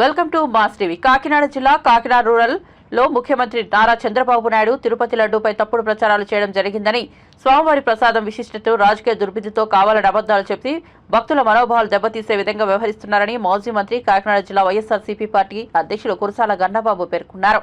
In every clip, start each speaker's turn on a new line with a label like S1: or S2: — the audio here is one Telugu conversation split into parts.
S1: Welcome to Mass TV. Kakinada జిల్లా కాకినాడ రూరల్లో ముఖ్యమంత్రి నారా చంద్రబాబు నాయుడు తిరుపతి లడ్డూపై తప్పుడు ప్రచారాలు చేయడం జరిగిందని స్వామివారి ప్రసాదం విశిష్టత రాజకీయ దుర్బుద్ధితో కావాలని అబద్దాలు చెప్పి భక్తుల మనోభావాలు దెబ్బతీసే విధంగా వ్యవహరిస్తున్నారని మాజీ మంత్రి కాకినాడ జిల్లా వైఎస్ఆర్సీపీ పార్టీ అధ్యక్షులు కురసాల గన్నబాబు పేర్కొన్నారు.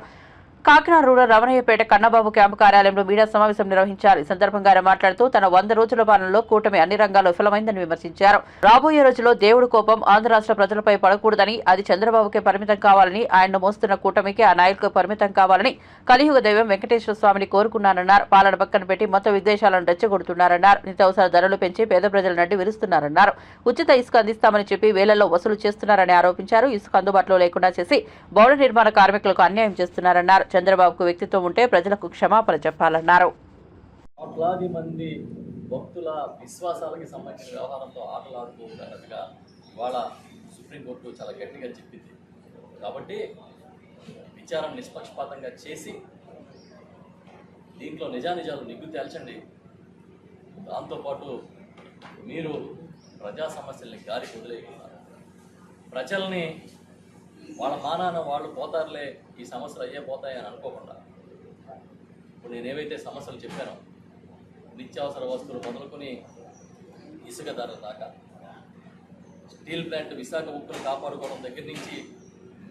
S1: కాకినాడ రూరల్ రమణయ్యపేట కన్నబాబు క్యాంపు కార్యాలయంలో మీడియా సమావేశం నిర్వహించారు. ఈ సందర్భంగా ఆయన మాట్లాడుతూ తన వంద రోజుల పాలనలో కూటమి అన్ని రంగాల్లో విఫలమైందని విమర్శించారు. రాబోయే రోజుల్లో దేవుడు కోపం ఆంధ్ర రాష్ట్ర ప్రజలపై పడకూడదని అది చంద్రబాబుకే పరిమితం కావాలని ఆయనను మోస్తున్న కూటమికి ఆ నాయకులకు పరిమితం కావాలని కలియుగ దైవం వెంకటేశ్వర స్వామిని కోరుకున్నానన్నారు. పాలన పక్కన పెట్టి మొత్తం విద్వేషాలను రెచ్చగొడుతున్నారన్నారు. నిత్యావసర ధరలు పెంచి పేద ప్రజల నడ్డి విరుస్తున్నారన్నారు. ఉచిత ఇసుక అందిస్తామని చెప్పి వేలల్లో వసూలు చేస్తున్నారని ఆరోపించారు. ఇసుక అందుబాటులో లేకుండా చేసి భవన నిర్మాణ కార్మికులకు అన్యాయం చేస్తున్నారన్నారు. చంద్రబాబుకు వ్యక్తిత్వం ఉంటే ప్రజలకు క్షమాపణ చెప్పాలన్నారు.
S2: కోట్లాది మంది భక్తుల విశ్వాసాలకి సంబంధించిన వ్యవహారంతో ఆటలాడుకోవద్దన్నట్టుగా ఇవాళ సుప్రీంకోర్టు చాలా గట్టిగా చెప్పింది. కాబట్టి విచారం నిష్పక్షపాతంగా చేసి దీంట్లో నిజానిజాలు నిగ్గు తేల్చండి. దాంతోపాటు మీరు ప్రజా సమస్యల్ని గారికి వదిలేయకుండా ప్రజల్ని వాళ్ళ మానాన వాళ్ళు పోతారులే ఈ సమస్యలు అయ్యే పోతాయని అనుకోకుండా. ఇప్పుడు నేను ఏవైతే సమస్యలు చెప్పానో నిత్యావసర వస్తువులు మొదలుకొని ఇసుక ధరల దాకా స్టీల్ ప్లాంట్ విశాఖ ఉక్కును కాపాడుకోవడం దగ్గర నుంచి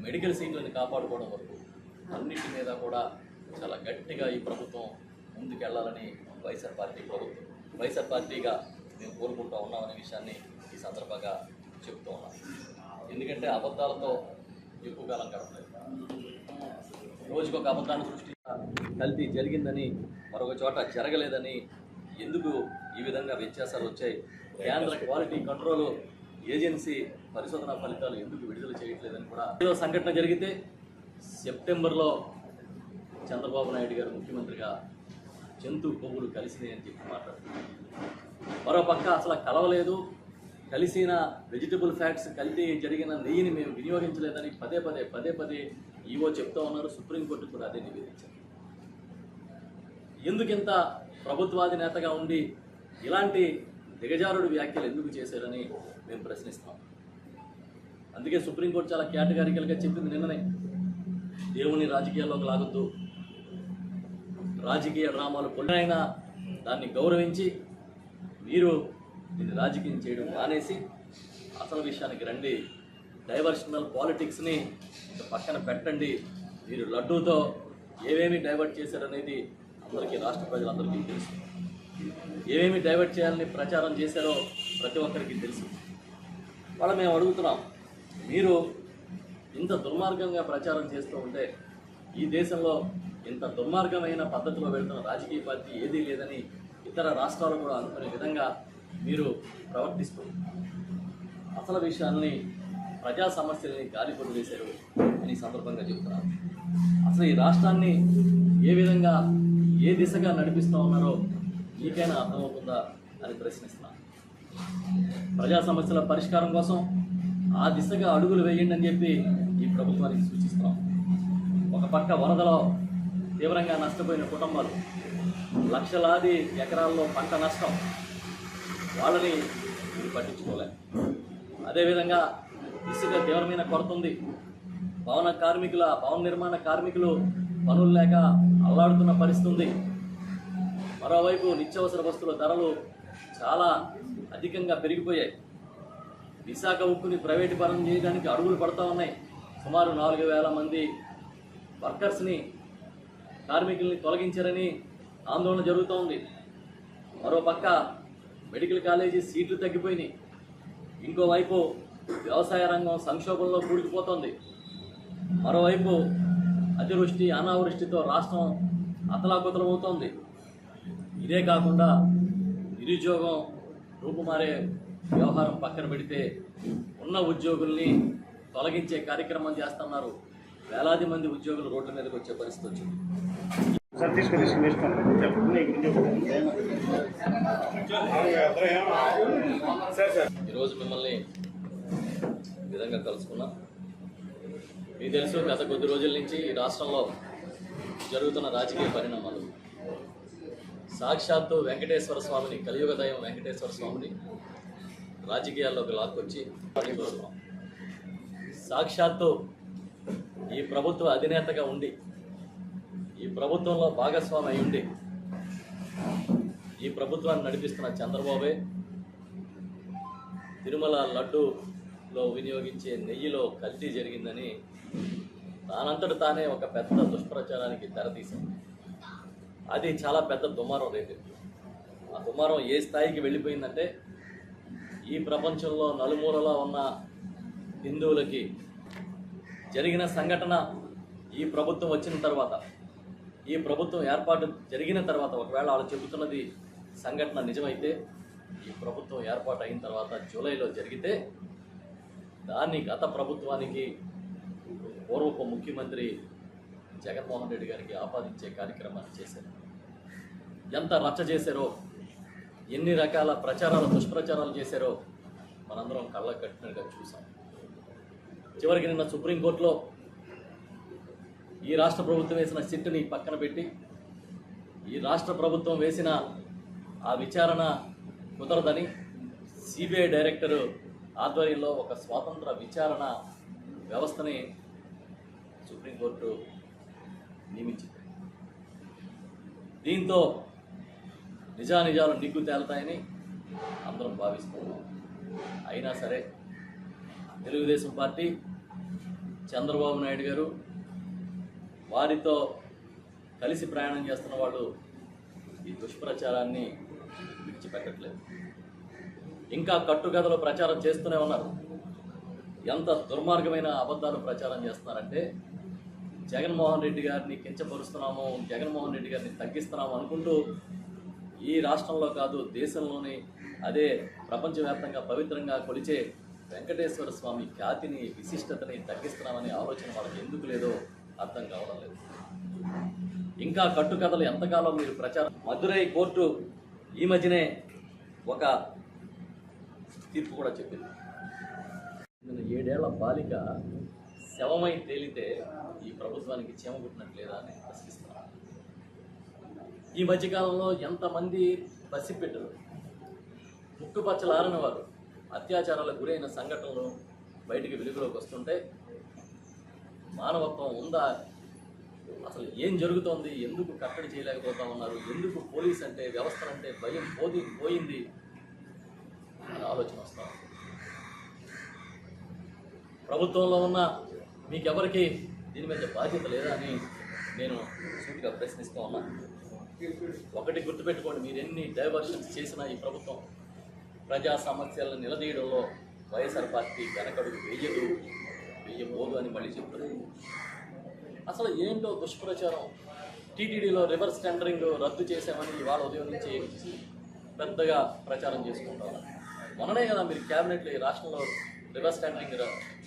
S2: మెడికల్ సీట్లను కాపాడుకోవడం వరకు అన్నిటి మీద కూడా చాలా గట్టిగా ఈ ప్రభుత్వం ముందుకెళ్ళాలని వైఎస్ఆర్ పార్టీ ప్రభుత్వం వైఎస్ఆర్ పార్టీగా మేము కోరుకుంటూ ఉన్నామనే విషయాన్ని ఈ సందర్భంగా చెప్తూ ఉన్నాం. ఎందుకంటే అబద్ధాలతో ఎక్కువ కాలం గడపలేదు రోజుకొక అబద్ధాన్ని సృష్టి కల్తీ జరిగిందని మరొక చోట జరగలేదని ఎందుకు ఈ విధంగా వ్యత్యాసాలు వచ్చాయి? కేంద్ర క్వాలిటీ కంట్రోల్ ఏజెన్సీ పరిశోధన ఫలితాలు ఎందుకు విడుదల చేయట్లేదని కూడా ఏదో సంఘటన జరిగితే సెప్టెంబర్లో చంద్రబాబు నాయుడు గారు ముఖ్యమంత్రిగా జంతు కొవ్వులు కలిసినాయి అని చెప్పి మాట్లాడుతున్నారు. మరో పక్క అసలు కలవలేదు. కలిసిన వెజిటబుల్ ఫ్యాట్స్ కలిపి జరిగిన నెయ్యిని మేము వినియోగించలేదని పదే పదే పదే పదే ఈవో చెప్తా ఉన్నారు. సుప్రీంకోర్టు కూడా అదే నివేదించారు ఎందుకింత ప్రభుత్వాది నేతగా ఉండి ఇలాంటి దిగజారుడు వ్యాఖ్యలు ఎందుకు చేశారని మేము ప్రశ్నిస్తాం. అందుకే సుప్రీంకోర్టు చాలా కేటగారికల్గా చెప్పింది నిన్ననే. దేవుని రాజకీయాల్లోకి లాగొద్దు. రాజకీయ డ్రామాలు పొందినైనా దాన్ని గౌరవించి మీరు ఇది రాజకీయం చేయడం మానేసి అసలు విషయానికి రండి. డైవర్షనల్ పాలిటిక్స్ని పక్కన పెట్టండి. మీరు లడ్డూతో ఏమేమి డైవర్ట్ చేశారనేది అందరికీ రాష్ట్ర ప్రజలందరికీ తెలుసు. ఏమేమి డైవర్ట్ చేయాలని ప్రచారం చేశారో ప్రతి ఒక్కరికి తెలుసు. వాళ్ళ మేము అడుగుతున్నాం మీరు ఇంత దుర్మార్గంగా ప్రచారం చేస్తూ ఉంటే ఈ దేశంలో ఇంత దుర్మార్గమైన పద్ధతిలో వెళ్తున్న రాజకీయ పార్టీ ఏదీ లేదని ఇతర రాష్ట్రాలు కూడా అనుకునే విధంగా మీరు ప్రవర్తిస్తూ అసలు విషయాల్ని ప్రజా సమస్యల్ని గాలి వేశారు అని సందర్భంగా చెబుతున్నారు అసలు ఈ రాష్ట్రాన్ని ఏ విధంగా ఏ దిశగా నడిపిస్తూ ఉన్నారో మీకైనా అర్థమవుతుందా అని ప్రశ్నిస్తున్నాను ప్రజా సమస్యల పరిష్కారం కోసం ఆ దిశగా అడుగులు వేయండి అని చెప్పి ఈ ప్రభుత్వానికి సూచిస్తున్నాం. ఒక పక్క వరదలో తీవ్రంగా నష్టపోయిన కుటుంబాలు లక్షలాది ఎకరాల్లో పంట నష్టం వాళ్ళని మీరు పట్టించుకోలే. అదేవిధంగా ఇసుక తీవ్రమైన కొరత ఉంది భవన కార్మికుల భవన నిర్మాణ కార్మికులు పనులు లేక అల్లాడుతున్న పరిస్థితి ఉంది మరోవైపు నిత్యావసర వస్తువుల ధరలు చాలా అధికంగా పెరిగిపోయాయి. విశాఖ ఉక్కుని ప్రైవేటు పరం చేయడానికి అడుగులు పడుతూ ఉన్నాయి. సుమారు నాలుగు వేల మంది వర్కర్స్ని కార్మికుల్ని తొలగించారని ఆందోళన జరుగుతూ ఉంది మరోపక్క మెడికల్ కాలేజీ సీట్లు తగ్గిపోయినాయి. ఇంకోవైపు వ్యవసాయ రంగం సంక్షోభంలో కూడికిపోతుంది. మరోవైపు అతివృష్టి అనావృష్టితో రాష్ట్రం అతలాకుతలమవుతోంది. ఇదే కాకుండా నిరుద్యోగం రూపుమారే వ్యవహారం పక్కన పెడితే ఉన్న ఉద్యోగుల్ని తొలగించే కార్యక్రమం చేస్తున్నారు. వేలాది మంది ఉద్యోగులు రోడ్ల మీదకి వచ్చే పరిస్థితి వచ్చింది
S3: సార్ తీసుకుని తీసుకుని ఇస్తాను చెప్పండి సార్ సార్
S2: ఈరోజు మిమ్మల్ని ఈ విధంగా కలుసుకున్నాం. మీకు తెలుసు గత కొద్ది రోజుల నుంచి ఈ రాష్ట్రంలో జరుగుతున్న రాజకీయ పరిణామాలు. సాక్షాత్తు వెంకటేశ్వర స్వామిని కలియుగ దయం వెంకటేశ్వర స్వామిని రాజకీయాల్లోకి లాక్కొచ్చి పడిపోతున్నాం సాక్షాత్తు ఈ ప్రభుత్వ అధినేతగా ఉండి ఈ ప్రభుత్వంలో భాగస్వామి అయి ఉండి ఈ ప్రభుత్వాన్ని నడిపిస్తున్న చంద్రబాబే తిరుమల లడ్డూలో వినియోగించే నెయ్యిలో కల్తీ జరిగిందని దానంతట తానే ఒక పెద్ద దుష్ప్రచారానికి తెరతీసింది అది చాలా పెద్ద దుమారం రేపు ఆ దుమారం ఏ స్థాయికి వెళ్ళిపోయిందంటే ఈ ప్రపంచంలో నలుమూలలో ఉన్న హిందువులకి జరిగిన సంఘటన ఈ ప్రభుత్వం వచ్చిన తర్వాత ఈ ప్రభుత్వం ఏర్పాటు జరిగిన తర్వాత ఒకవేళ వాళ్ళు చెబుతున్నది సంఘటన నిజమైతే ఈ ప్రభుత్వం ఏర్పాటు అయిన తర్వాత జూలైలో జరిగితే దాన్ని గత ప్రభుత్వానికి పూర్వపు ముఖ్యమంత్రి జగన్మోహన్ రెడ్డి గారికి ఆపాదించే కార్యక్రమాన్ని చేశారు. ఎంత రచ్చ చేశారో ఎన్ని రకాల ప్రచారాలు దుష్ప్రచారాలు చేశారో మనందరం కళ్ళకు కట్టినట్టుగా చూసాం చివరికి నిన్న సుప్రీంకోర్టులో ఈ రాష్ట్ర ప్రభుత్వం వేసిన సిట్టుని పక్కన పెట్టి ఈ రాష్ట్ర ప్రభుత్వం వేసిన ఆ విచారణ కుదరదని సిబిఐ డైరెక్టర్ ఆధ్వర్యంలో ఒక స్వాతంత్ర విచారణ వ్యవస్థని సుప్రీంకోర్టు నియమించింది. దీంతో నిజానిజాలు నిగ్గు తేలుతాయని అందరం భావిస్తున్నాం. అయినా సరే తెలుగుదేశం పార్టీ చంద్రబాబు నాయుడు గారు వారితో కలిసి ప్రయాణం చేస్తున్న వాళ్ళు ఈ దుష్ప్రచారాన్ని విడిచిపెట్టట్లేదు ఇంకా కట్టుకథలు ప్రచారం చేస్తూనే ఉన్నారు. ఎంత దుర్మార్గమైన అబద్ధాలు ప్రచారం చేస్తున్నారంటే జగన్మోహన్ రెడ్డి గారిని కించపరుస్తున్నాము జగన్మోహన్ రెడ్డి గారిని తగ్గిస్తున్నాము అనుకుంటూ ఈ రాష్ట్రంలో కాదు దేశంలోని అదే ప్రపంచవ్యాప్తంగా పవిత్రంగా కొలిచే వెంకటేశ్వర స్వామి ఖ్యాతిని విశిష్టతని తగ్గిస్తున్నామనే ఆలోచన వాళ్ళకి ఎందుకు లేదో అర్థం కావడం లేదు. ఇంకా కట్టుకథలు ఎంతకాలం మీరు ప్రచారం మదురై కోర్టు ఈ మధ్యనే ఒక తీర్పు కూడా చెప్పింది. నిన్న ఏడేళ్ళ బాలిక శవమై తేలితే ఈ ప్రభుత్వానికి చేమగుట్టినట్లేదా అని ప్రశ్నిస్తున్నాను ఈ మధ్యకాలంలో ఎంతమంది పసిపెట్టరు ముక్కుపచ్చలారని వారు అత్యాచారాలకు గురైన సంఘటనలు బయటికి వెలుగులోకి వస్తుంటే మానవత్వం ఉందా అసలు ఏం జరుగుతోంది? ఎందుకు కట్టడి చేయలేకపోతా ఉన్నారు ఎందుకు పోలీస్ అంటే వ్యవస్థ అంటే భయం పోది పోయింది? అని ఆలోచన వస్తా ప్రభుత్వంలో ఉన్న మీకెవరికి దీని మీద బాధ్యత లేదా అని నేను సూటిగా ప్రశ్నిస్తూ ఉన్నాను ఒకటి గుర్తుపెట్టుకోండి మీరు ఎన్ని డైవర్షన్స్ చేసినా ఈ ప్రభుత్వం ప్రజా సమస్యలను నిలదీయడంలో వైఎస్ఆర్ పార్టీ వెనకడుగు వేయదు. వేయబోదు అని మళ్ళీ చెప్తున్నారు అసలు ఏంటో దుష్ప్రచారం? టీటీడీలో రివర్స్ టెండరింగ్ రద్దు చేశామని ఇవాళ ఉదయం నుంచి పెద్దగా ప్రచారం చేసుకుంటారు మొన్ననే కదా మీరు క్యాబినెట్లో ఈ రాష్ట్రంలో రివర్స్ టెండరింగ్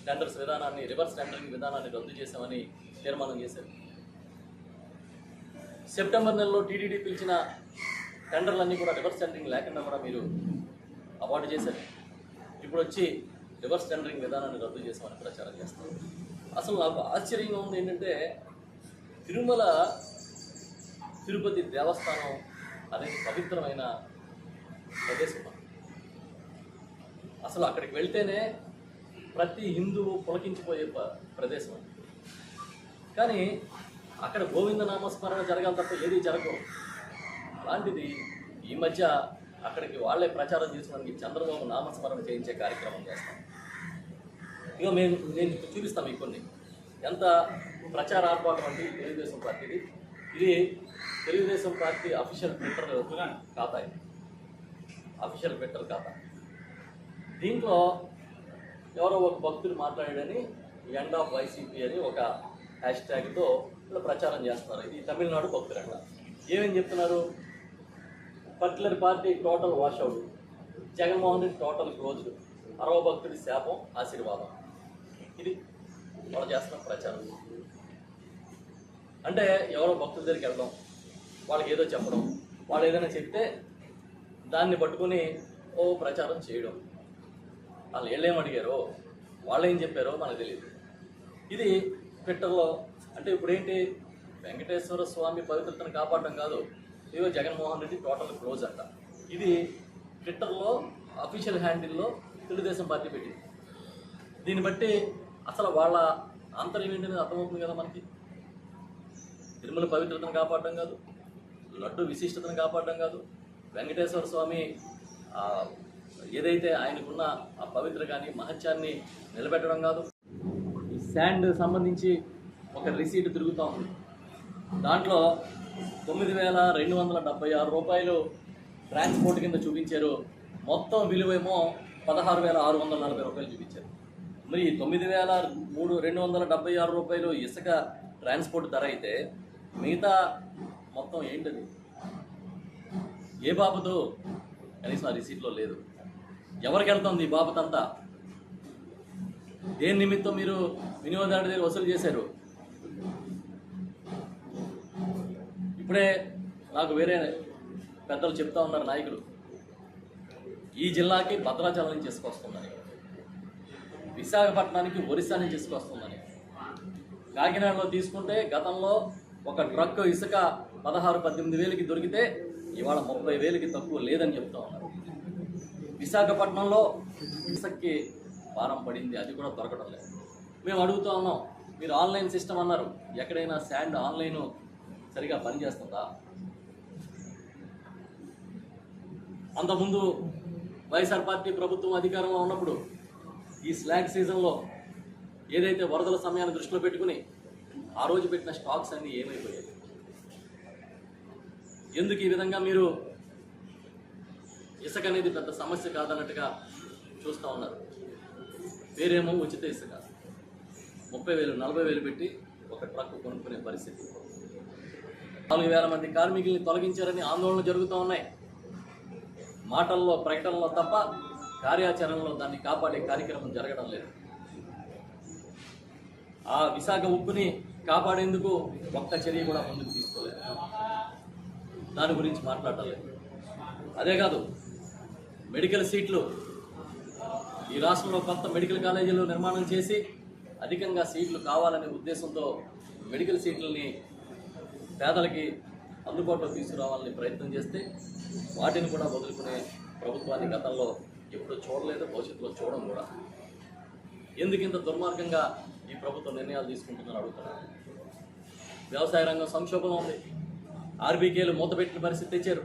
S2: టెండర్స్ విధానాన్ని రివర్స్ టెండరింగ్ విధానాన్ని రద్దు చేశామని తీర్మానం చేశారు. సెప్టెంబర్ నెలలో టీటీడీ పిలిచిన టెండర్లన్నీ కూడా రివర్స్ టెండరింగ్ లేకుండా కూడా మీరు అవార్డు చేశారు. ఇప్పుడు వచ్చి రివర్స్ టెండరింగ్ విధానాన్ని రద్దు చేసామని ప్రచారం చేస్తారు అసలు నాకు ఆశ్చర్యంగా ఉంది ఏంటంటే తిరుమల తిరుపతి దేవస్థానం అనేది పవిత్రమైన ప్రదేశం అసలు అక్కడికి వెళ్తేనే ప్రతి హిందువు పులకించిపోయే ప్రదేశం కానీ అక్కడ గోవింద నామస్మరణ జరగాలి తప్ప ఏది జరగవు అలాంటిది ఈ మధ్య అక్కడికి వాళ్ళే ప్రచారం చేసుకోవడానికి చంద్రబాబు నామస్మరణ చేయించే కార్యక్రమం చేస్తాం ఇక మేము నేను చూపిస్తాం మీకు కొన్ని. ఎంత ప్రచార అంటే తెలుగుదేశం పార్టీది. ఇది తెలుగుదేశం పార్టీ అఫీషియల్ ట్విట్టర్ ఖాతా ఇది. అఫీషియల్ ట్విట్టర్ ఖాతా. దీంట్లో ఎవరో ఒక భక్తుడు మాట్లాడాడని ఎండ్ ఆఫ్ వైసీపీ అని ఒక హ్యాష్ ట్యాగ్తో ఇలా ప్రచారం చేస్తున్నారు. ఇది తమిళనాడు భక్తులంట ఏమేం ఏమేమి చెప్తున్నారు? Particular party total washout Jaganmohan Reddy total closed. అరవ భక్తుడి శాపం ఆశీర్వాదం. ఇది వాళ్ళు చేస్తున్న ప్రచారం. అంటే ఎవరో భక్తుల దగ్గరికి వెళ్దాం. వాళ్ళకి ఏదో చెప్పడం. వాళ్ళు ఏదైనా చెప్తే దాన్ని పట్టుకుని ఓ ప్రచారం చేయడం. వాళ్ళు వీళ్ళేం అడిగారో వాళ్ళు ఏం చెప్పారో మనకు తెలియదు. ఇది ట్విట్టర్లో అంటే ఇప్పుడు ఏంటి వెంకటేశ్వర స్వామి పవిత్రతను కాపాడడం కాదు ఇదిగో జగన్మోహన్ రెడ్డి టోటల్ క్లోజ్ అంట. ఇది ట్విట్టర్లో అఫీషియల్ హ్యాండిల్లో తెలుగుదేశం పార్టీ పెట్టింది. దీన్ని బట్టి అసలు వాళ్ళ ఆంతర్యం ఏంటనేది అర్థమవుతుంది కదా మనకి. తిరుమల పవిత్రతను కాపాడడం కాదు లడ్డు విశిష్టతను కాపాడడం కాదు. వెంకటేశ్వర స్వామి ఏదైతే ఆయనకున్న ఆ పవిత్ర కానీ మహత్యాన్ని నిలబెట్టడం కాదు ఈ శాండ్ సంబంధించి ఒక రిసీట్ తిరుగుతూ ఉంది. దాంట్లో తొమ్మిది వేల రెండు వందల డెబ్బై ఆరు రూపాయలు ట్రాన్స్పోర్ట్ కింద చూపించారు. మొత్తం విలువేమో పదహారు వేల ఆరు వందల నలభై రూపాయలు చూపించారు. మరి తొమ్మిది వేల మూడు రెండు వందల డెబ్బై ఆరు రూపాయలు ఇసుక ట్రాన్స్పోర్ట్ ధర అయితే మిగతా మొత్తం ఏంటది? ఏ బాబుతో కనీసం ఆ రిసీట్లో లేదు. ఎవరికి వెళ్తుంది ఈ బాబతంతా దేని నిమిత్తం మీరు వినియోగదారుడి దగ్గర వసూలు చేశారు? ఇప్పుడే నాకు వేరే పెద్దలు చెప్తా ఉన్నారు నాయకులు. ఈ జిల్లాకి భద్రాచలం నుంచి విశాఖపట్నానికి ఒరిస్సా నుంచి తీసుకొస్తుందని. కాకినాడలో తీసుకుంటే గతంలో ఒక ట్రక్ ఇసుక పదహారు పద్దెనిమిది వేలకి దొరికితే ఇవాళ ముప్పై వేలకి తక్కువ లేదని చెప్తా ఉన్నారు. విశాఖపట్నంలో ఇసుకకి భారం పడింది అది కూడా దొరకడం లేదు. మేము అడుగుతూ ఉన్నాం మీరు ఆన్లైన్ సిస్టమ్ అన్నారు ఎక్కడైనా శాండ్ ఆన్లైన్ సరిగా పనిచేస్తుందా? అంతకుముందు వైఎస్ఆర్ పార్టీ ప్రభుత్వం అధికారంలో ఉన్నప్పుడు ఈ స్లాగ్ సీజన్లో ఏదైతే వరదల సమయాన్ని దృష్టిలో పెట్టుకుని ఆ రోజు పెట్టిన స్టాక్స్ అన్నీ ఏమైపోయాయి? ఎందుకు ఈ విధంగా మీరు ఇసుక అనేది పెద్ద సమస్య కాదన్నట్టుగా చూస్తూ ఉన్నారు? వేరేమో ఉచిత ఇసుక. ముప్పై వేలు నలభై వేలు పెట్టి ఒక ట్రక్ కొనుక్కునే పరిస్థితి. నాలుగు వేల మంది కార్మికుల్ని తొలగించారని ఆందోళనలు జరుగుతూ ఉన్నాయి. మాటల్లో ప్రకటనలో తప్ప కార్యాచరణలో దాన్ని కాపాడే కార్యక్రమం జరగడం లేదు. ఆ విశాఖ ఉప్పుని కాపాడేందుకు ఒక్క చర్య కూడా ముందుకు తీసుకోలేదు. దాని గురించి మాట్లాడలేదు అదే కాదు మెడికల్ సీట్లు ఈ రాష్ట్రంలో కొత్త మెడికల్ కాలేజీలు నిర్మాణం చేసి అధికంగా సీట్లు కావాలనే ఉద్దేశంతో మెడికల్ సీట్లని పేదలకి అందుబాటులో తీసుకురావాలని ప్రయత్నం చేస్తే వాటిని కూడా వదులుకునే ప్రభుత్వాన్ని గతంలో ఎప్పుడు చూడలేదు భవిష్యత్తులో చూడడం కూడా. ఎందుకు ఇంత దుర్మార్గంగా ఈ ప్రభుత్వం నిర్ణయాలు తీసుకుంటుందని అడుగుతున్నాను వ్యవసాయ రంగం సంక్షోభంలో ఉంది. ఆర్బీకేలు మూతపెట్టిన పరిస్థితి తెచ్చారు.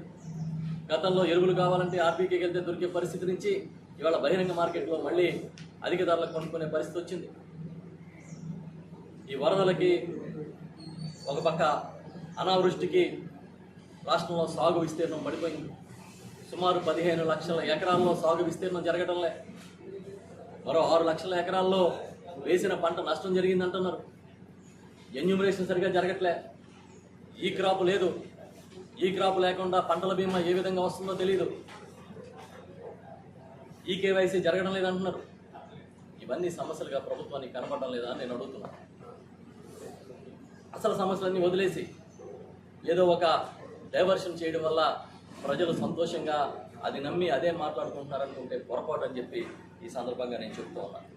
S2: గతంలో ఎరువులు కావాలంటే ఆర్బీకేకి వెళ్తే దొరికే పరిస్థితి నుంచి ఇవాళ బహిరంగ మార్కెట్లో మళ్ళీ అధిక ధరలకు కొనుక్కునే పరిస్థితి వచ్చింది. ఈ వరదలకి ఒక పక్క అనావృష్టికి రాష్ట్రంలో సాగు విస్తీర్ణం పడిపోయింది. సుమారు పదిహేను లక్షల ఎకరాల్లో సాగు విస్తీర్ణం జరగడంలే మరో ఆరు లక్షల ఎకరాల్లో వేసిన పంట నష్టం జరిగిందంటున్నారు. ఎన్యూమరేషన్ సరిగా జరగట్లే. ఈ క్రాప్ లేదు. ఈ క్రాప్ లేకుండా పంటల బీమా ఏ విధంగా వస్తుందో తెలియదు ఈ కేవైసీ జరగడం లేదంటున్నారు. ఇవన్నీ సమస్యలుగా ప్రభుత్వానికి కనపడడం లేదా అని నేను అడుగుతున్నాను అసలు సమస్యలన్నీ వదిలేసి ఏదో ఒక డైవర్షన్ చేయడం వల్ల ప్రజలు సంతోషంగా అది నమ్మి అదే మాట్లాడుకుంటున్నారనుకుంటే పొరపాటు అని చెప్పి ఈ సందర్భంగా నేను చెప్తూ ఉన్నాను.